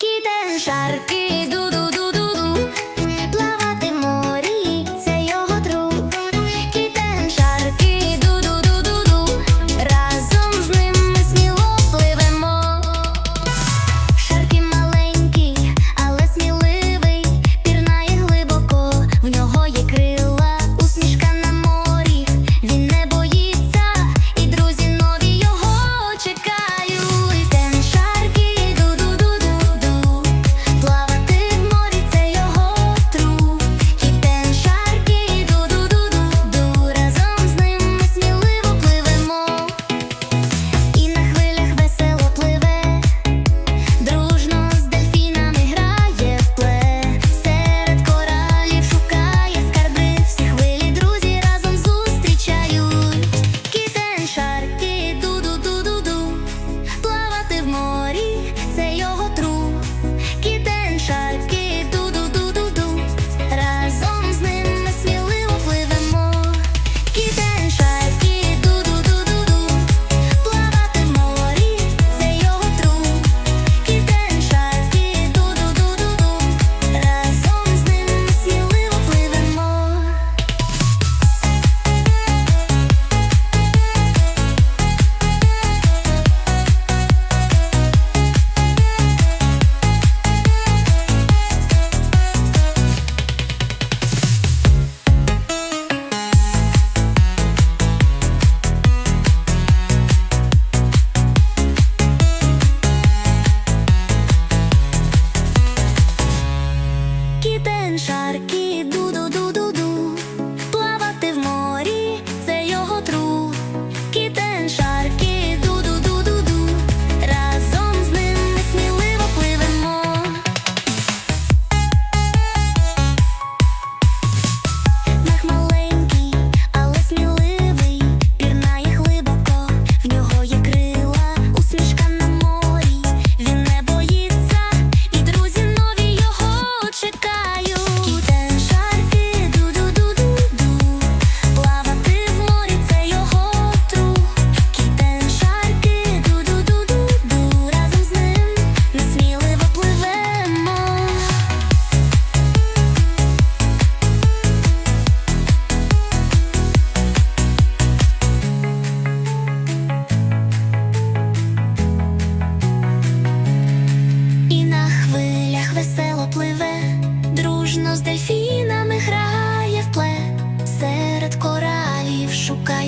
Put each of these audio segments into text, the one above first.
Kiten sarki du pensar que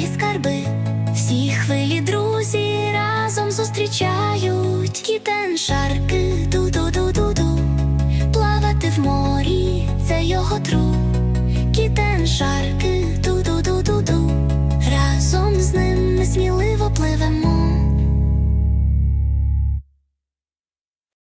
і скарби, всі хвилі друзі разом зустрічають. Кітен шарки, ду-ду-ду-ду-ду. Плавати в морі, це його тру, кітен шарки, ду-ду-ду-ду-ду. Разом з ним ми сміливо пливемо.